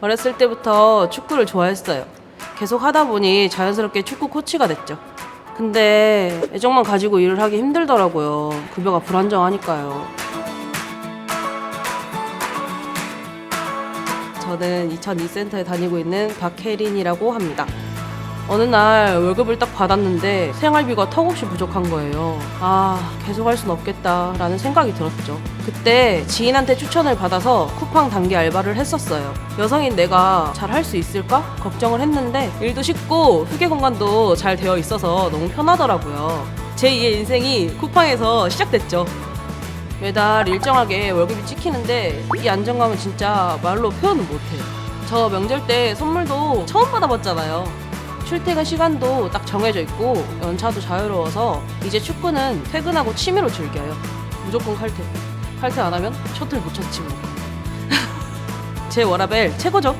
어렸을 때부터 축구를 좋아했어요. 계속 하다 보니 자연스럽게 축구 코치가 됐죠. 근데 애정만 가지고 일을 하기 힘들더라고요. 급여가 불안정하니까요. 저는 2002센터에 다니고 있는 박혜린이라고 합니다. 어느 날 월급을 딱 받았는데 생활비가 턱없이 부족한 거예요. 아, 계속 할 순 없겠다라는 생각이 들었죠. 그때 지인한테 추천을 받아서 쿠팡 단기 알바를 했었어요. 여성인 내가 잘 할 수 있을까? 걱정을 했는데 일도 쉽고 휴게 공간도 잘 되어 있어서 너무 편하더라고요. 제2의 인생이 쿠팡에서 시작됐죠. 매달 일정하게 월급이 찍히는데 이 안정감은 진짜 말로 표현은 못해요. 저 명절 때 선물도 처음 받아봤잖아요. 출퇴근 시간도 딱 정해져 있고 연차도 자유로워서 이제 축구는 퇴근하고 취미로 즐겨요. 무조건 칼퇴. 칼퇴 안 하면 셔틀 못 쳤지 뭐. 제 워라벨 최고죠.